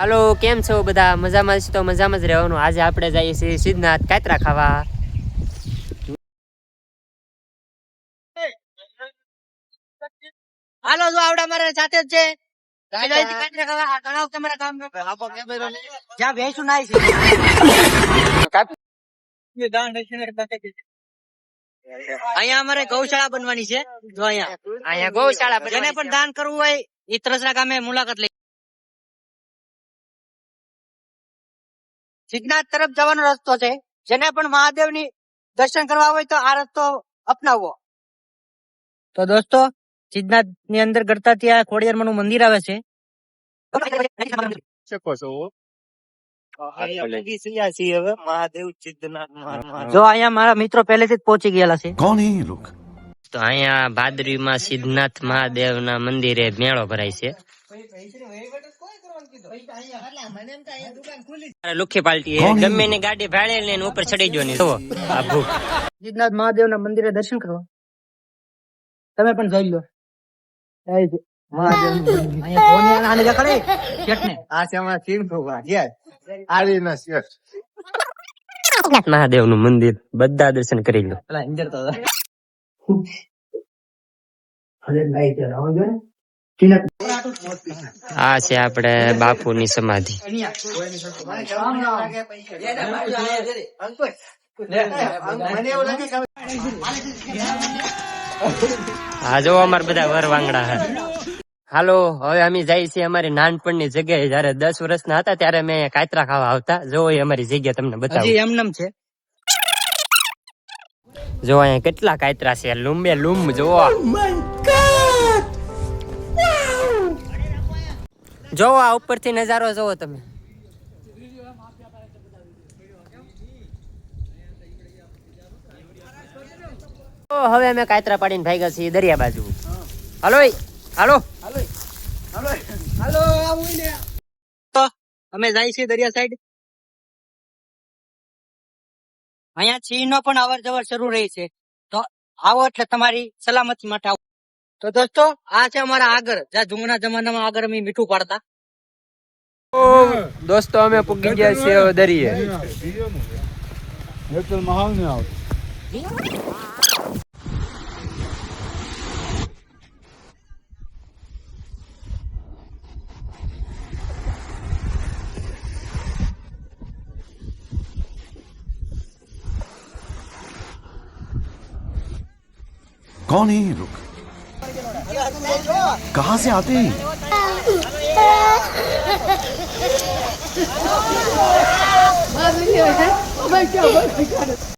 હાલો કેમ છો બધા? મજામાં છે? તો મજામાં જ રહેવાનું. આજે આપણે જઈએ છીએ સિદ્ધનાથ કાતરા ખાવા. હાલો જો આવડા મારા સાથે જ છે. અહીંયા અમારે ગૌશાળા બનવાની છે જો અહીંયા. અહીંયા ગૌશાળા જેને પણ દાન કરવું હોય એ ત્રસરા ગામે મુલાકાત લઈ જીજ્ઞાસ તરફ જવાનો રસ્તો છે. જેને પણ મહાદેવની દર્શન કરવા હોય તો આ રસ્તો અપનાવવો. તો દોસ્તો જીજ્ઞાસની અંદર કરતા ત્યાં ખોડિયાર નું મંદિર આવે છે. શકો છો. જો અહીંયા મારા મિત્રો પહેલેથી જ પહોંચી ગયેલા છે. તો અહીંયા ભાદરીમાં સિદ્ધનાથ મહાદેવના મંદિરે મેળો ભરાય છે. લુખી પાલટી ગમે ની ગાડી ભાડે ને ઉપર ચડી ગયો જુઓ આ ભૂખ મહાદેવ ના મંદિરે દર્શન કરવા. તમે પણ જોઈ લો. મહાદેવનું મંદિર. બધા દર્શન કરી લો. પેલા ઇન્જર તો આ છે આપણે બાપુની સમાધિ. આ જો અમાર બધા વર વાંગડા હે. હાલો હવે અમે જાય છીએ અમારી નાનપણની જગ્યાએ. જયારે દસ વર્ષના હતા ત્યારે મેં કાતરા ખાવા આવતા. જો એ અમારી જગ્યા તમને બતાવી. એમ નામ છે. જો અહીંયા કેટલા કાતરા છે. લુંબે લુંબ જો જો આ ઉપરથી નજારો જોવો તમે. હવે અમે કાતરા પાડીને ભાગ્યા છીએ દરિયા બાજુ. હાલો હાલો. હાલો તો અમે જાય છીએ દરિયા સાઈડ. અહીંયા સિંહ નો પણ અવર જવર શરૂ રહી છે. તો આવો એટલે તમારી સલામતી માટે આવો. તો દોસ્તો આ છે અમારા આગળ. જ્યાં જૂના જમાનામાં આગળ અમે મીઠું પાડતા. દોસ્તો અમે પૂગી ગયા છીએ દરિયે હેતલ મહાલ ને આવ कौन है ये लोग कहाँ से आते हैं I got it. I got it.